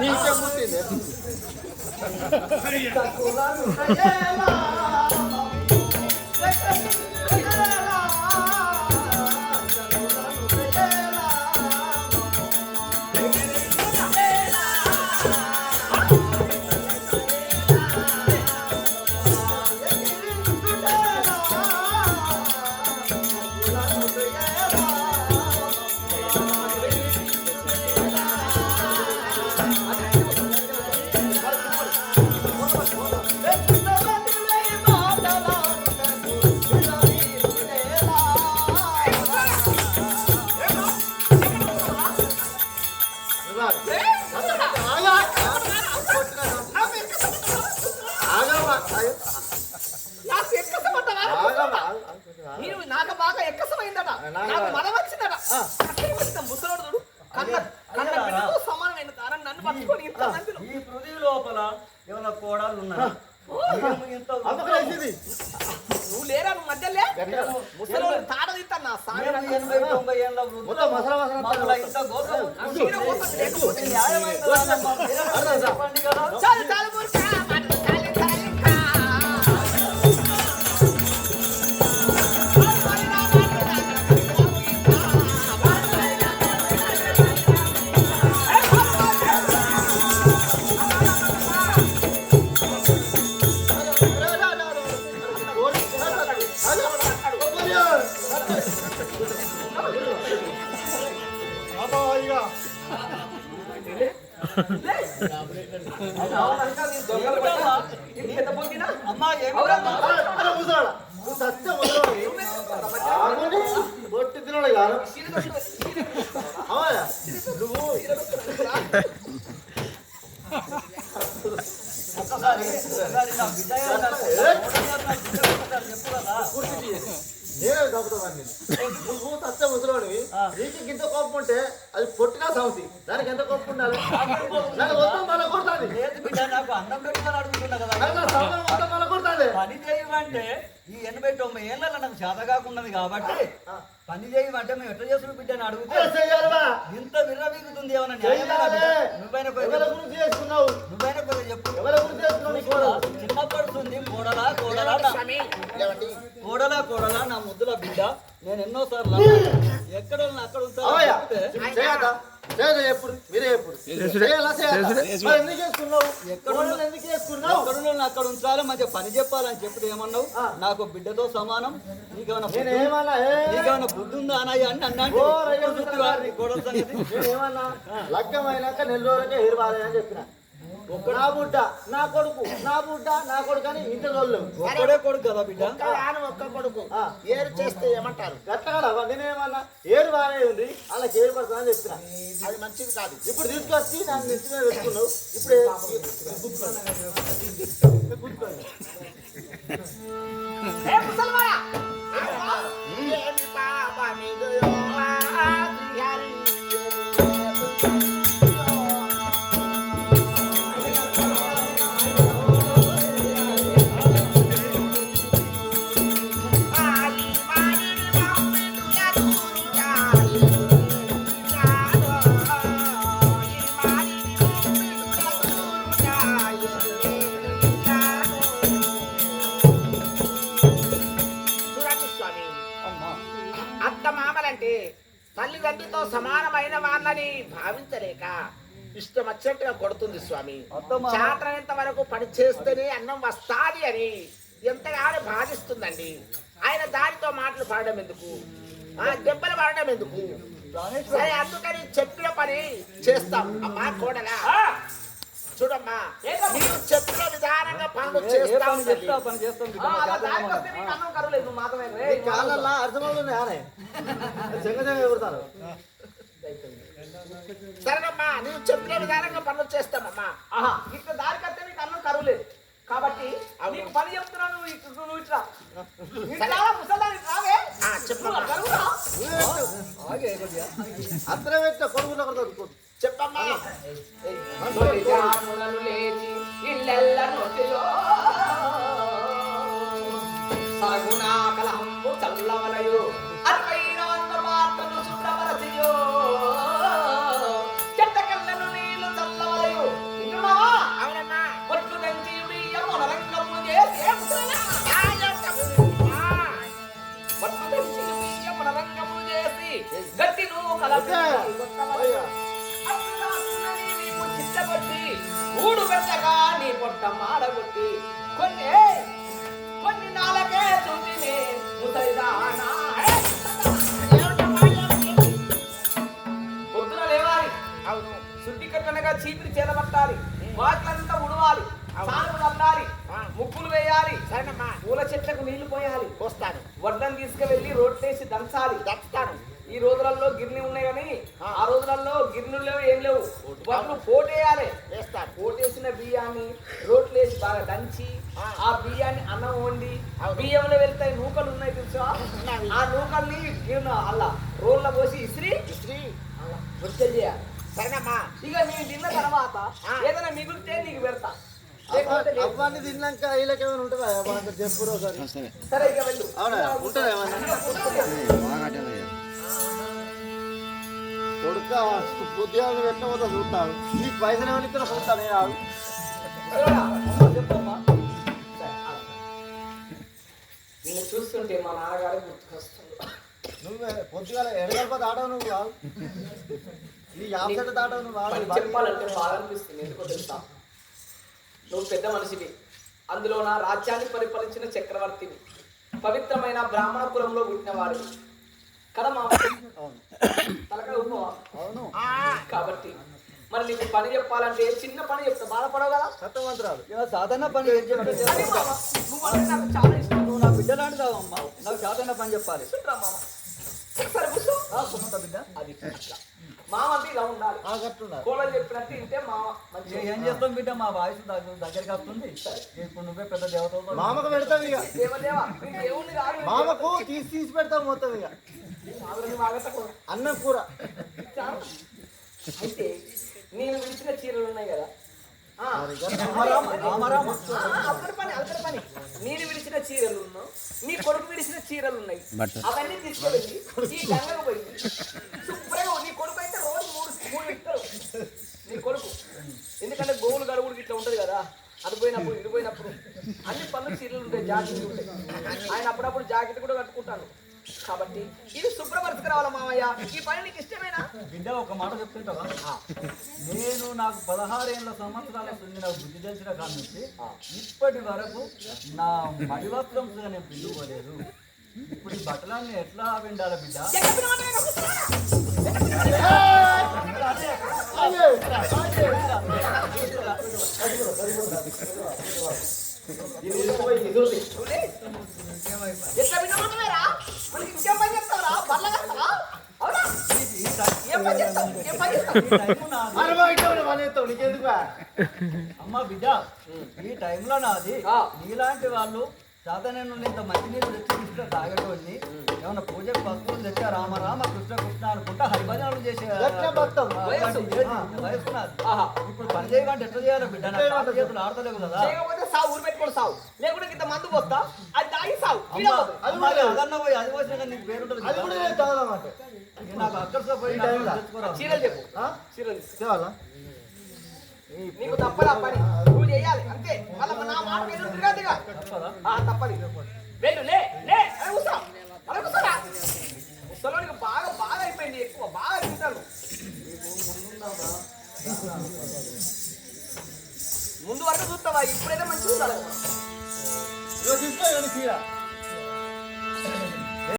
నీకే పుట్టింది మీరే చెప్పండి కదా చాలు చాలు అమ్మా ఏమి తినడు నా బిడ్డ ఏమన్నా నా బిడ్డ ఒక్కసారి చెప్పు కదా నేనే చదువుతాను నువ్వు సత్య ముసలోడివి నీకు ఇంత కోపం ఉంటే అది పొట్టినా సమతి దానికి ఎంత కోపం ఉండాలి? నాకు మొత్తం మళ్ళీ కొడుతుంది లేదు బిడ్డ నాకు అన్నం పెట్టుకొని అడుగుతున్నా కదా. కొడుతుంది పని చేయమంటే ఈ ఎనభై తొంభై ఏళ్ళలో నాకు చేత కాకున్నది కాబట్టి పని చేయమంటే మేము ఎట్లా చేస్తున్నాం బిడ్డ అని అడిగితే ఇంత విర్రవీగుతుంది ఏమన్నా? నువ్వైనా చేసుకున్నావు నువ్వైనా పోయి చెప్పు. నీ కోడలు? కోడలా కోడలా కోడలా నా ముద్దుల బిడ్డ. నేను ఎన్నో సార్లు ఎక్కడ అక్కడ అవయ్యా ఉంటా చేయదా చేయదా ఎప్పుడు? మీరే ఎప్పుడు? చేయాలా చేయాలా మరి ఎందుకు చేసుకున్నావు? కోడలు ఎందుకు చేసుకున్నావు? ఎక్కడున్నా అక్కడ ఉంచాలి మంచిగా పని చెప్పాలని చెప్తే ఏమన్నావు. నాకు బిడ్డతో సమానం. నీకేమైనా నేను బుద్ధి- ఉందా అన్నయ్య అని అన్నా ఓ, రయ్య చూస్తువా నీ కోడల సంగతి. నేను ఏమన్నా లగ్గం అయినాక నెల రోజులకే ఎరువాలి అని చెప్పిన. నా బుడ్డ నా కొడుకు నా బుడ్డ నా కొడుకు అని ఇంటి రోజులు ఒక్కడే కొడుకు కదా బిడ్డ ఆను ఒక్క కొడుకు. ఏరు చేస్తే ఏమంటారు గట్టగడ నేనేమన్నా ఏడు బాగానే ఉంది అలా ఏడు పడుతుంది అని చెప్పిన అది మంచిది కాదు ఇప్పుడు తీసుకొచ్చి నాకు నెత్తి మీద పెట్టుకున్నావు ఇప్పుడు ఏ- ఇష్టం వచ్చినట్టుగా కొడుతుంది స్వామి. చాతనంత వరకు పని చేస్తేనే అన్నం వస్తాది అని ఎంతగానో బాధిస్తుందండి. ఆయన దానితో మాటలు పడడం ఎందుకు? ఆ దెబ్బలు పడడం ఎందుకు? సరే అందుకని చెప్పిన పని చేస్తాం. అమ్మా కోడలా. చూడమ్మా నీవు చెప్పిన విధానంగా పనులు చేస్తాం అర్థమవుతుంది చెంగ చెంగ సరేనమ్మా నువ్వు చెప్పిన విధానంగా పనులు చేస్తామమ్మా ఆహా. ఇక్కడ దారికి వస్తే నీకు అన్నం కరువులేదు కాబట్టి నీకు పని చెప్తున్నాను నువ్వు ఇటు- నువ్వు ఇట్లా. ఇట్లా. అత్తన పెట్టిన కొడుకులో దొరుకుతుంది చెప్పమ్మా. కలహంబు చల్లవలయు. చిట్టగొట్టి ఊడు పెట్టగా నీ కొన్ని పొద్దున లేవాలి. అవును. శుద్ధి కట్టనగా చీపిరి చేలబట్టాలి. వాట్లంతా ఉడవాలి. అల్లాలి. ముక్కులు వేయాలి. పూల చెట్లకు నీళ్ళు పోయాలి. వస్తాను. వడ్డం తీసుకువెళ్ళి రోడ్లేసి దంచాలి. దంచుతాను. ఈ రోజులలో గిర్ని ఉన్నాయి కానీ ఆ. రోజులలో గిర్నులు లేవు ఏం లేవు. వడ్లు పోటేయాలి వేస్తాను పోటేసిన బియ్యాన్ని రోట్లేసి బాగా దంచి ఆ. బియ్యాన్ని అన్నం వండి. బియ్యంలో వెళ్తాయి నూకలు ఉన్నాయి తెలుసా. ఆ నూకల్ని గిర్న అలా రోళ్ళ పోసి అలా వృత్తి చేయాలి. సరేనమ్మా. ఇక నేను తిన్న తర్వాత. ఏదైనా మిగిలితే నీకు పెడతా. అవన్నీ తిన్నాక వీళ్ళకి ఏమైనా ఉంటుందా? చెప్పు సరే ఇక వెళ్ళు. అవునా? ఉంటుందా కొడుక ఉద్యోగం పెట్టిన పోతా చూస్తాను నీకు పైసలు ఇస్తున్నా చూస్తాను నేను. నిన్ను చూస్తుంటే మా నాన్నగారే గుర్తుకొస్తుంది. నువ్వు పొద్దుగాల ఎడగలపోతే ఆడవు నువ్వు ఆగు. ఈ యాప్సెట్ దాటవు నువ్వు చెప్పాలంటే బాధ అనిపిస్తుంది ఎందుకో తెలుసా? నువ్వు పెద్ద మనిషివి. అందులో నా రాజ్యాన్ని పరిపాలించిన చక్రవర్తివి పవిత్రమైన బ్రాహ్మణ కులంలో పుట్టినవాడు కదా మా అవును. కాబట్టి. మరి నీకు పని చెప్పాలంటే చిన్న పని చెప్తా? బాధపడవు కదా? సత్యవంతరాలు. సాధారణ పని నువ్వు అంటే నాకు చాలా ఇష్టం. నువ్వు నా బిడ్డ నాకు సాధారణ పని చెప్పాలి. అది అట్లా. మామ అంటే ఇలా ఉండాలి. ఆ కట్టున్నారు కోడలు చెప్పినట్టు ఇంటే మామ ఏ- మంచిగా ఏం చేస్తాం బిడ్డ? మా వాయిస్ దగ్గర దగ్గరికి వస్తుంది. ఇప్పుడు నువ్వే పెద్ద దేవత మామకు పెడతాం ఇక. దేవదేవా? నీ దేవుణ్ణి కాదు. మామకు తీసి తీసి పెడతాం మొత్తం ఇక. అన్నం కూర. అయితే నేను విడిచిన చీరలు ఉన్నాయి కదా. నేను విడిచిన చీరలు ఉన్నావు నీ కొడుకు విడిచిన చీరలు ఉన్నాయి. అవన్నీ తీసుకెళ్ళి ఈ గంగకు పోయి శుభ్రంగా నీ కొడుకు అయితే రోజు మూడు మూడు ఇస్తారు నీ కొడుకు. ఎందుకంటే గోవులు గడువులు ఇట్లా ఉంటది కదా. అటు పోయినప్పుడు ఇటు పోయినప్పుడు అన్ని పనులు చీరలు ఉంటాయి జాకెట్లు ఉంటాయి. ఆయన అప్పుడప్పుడు జాకెట్ కూడా కట్టుకుంటాను కాబట్టి ఇది శుభ్రపరచుకురావాలి మామయ్య ఈ పని నీకు ఇష్టమేనా? బిడ్డ ఒక మాట చెప్తుంటావా? నేను నాకు పదహారేళ్ళ సంవత్సరాల నుండి నాకు బుద్ధి తెలిసిన కాడ నుంచి ఇప్పటి వరకు నా మడి వస్త్రం కూడా నేను పిండుకోలేదు. ఇప్పుడు ఈ బట్టలన్నీ ఎట్లా పిండాలి బిడ్డ? వినమంటున్నారా మనకి ఇంకేం పని చేస్తావరా బర్ల కడతావా అవునా ఏం పని చేస్తావు ఏం పని చేస్తావు ఈ టైము నాది. అరవై ఐటమ్ పని చేస్తావు నీకెందుకు అమ్మ బిడ్డ ఈ టైంలో నాది. నీలాంటి వాళ్ళు సాధారణ ఇంత మంచినీళ్ళు తెచ్చి ఇస్తే తాగేటోడిని ఏమన్నా పూజ పసుపులు తెచ్చా? రామ రామ కృష్ణ కృష్ణ అనుకుంటా హరిభజనలు చేసే ఇప్పుడు పని చేయమంటే ఎట్లా చేయాలి బిడ్డ? చేతులు ఆడతలేవు కదా. సావు ఊరు పెట్టుకొని సావు. లేకుంటే ఇంత మందు పోస్తా అది తాగి సావు. అది మరి అదన్న పోయి అది పోసినా కానీ నీకు అది నాకు అక్కడితో పోయి నాకు టైంలో. తెచ్చుకోరా. చీరలు చెప్పు ఆ? చీరలు చెప్పు. తేవాలా నీకు తప్పదా పని నువ్వు చేయాలి అంతే వాళ్ళ నా మాట మీద తిరగదు ఇక. తప్పదా? వెళ్ళు లే లే అరే కూర్చో అరే కూర్చోరా ముసలోనికి బాగా బాగా అయిపోయింది ఎక్కువ బాగా తింటాను ముందు వరకు చూస్తావా ఇప్పుడైతే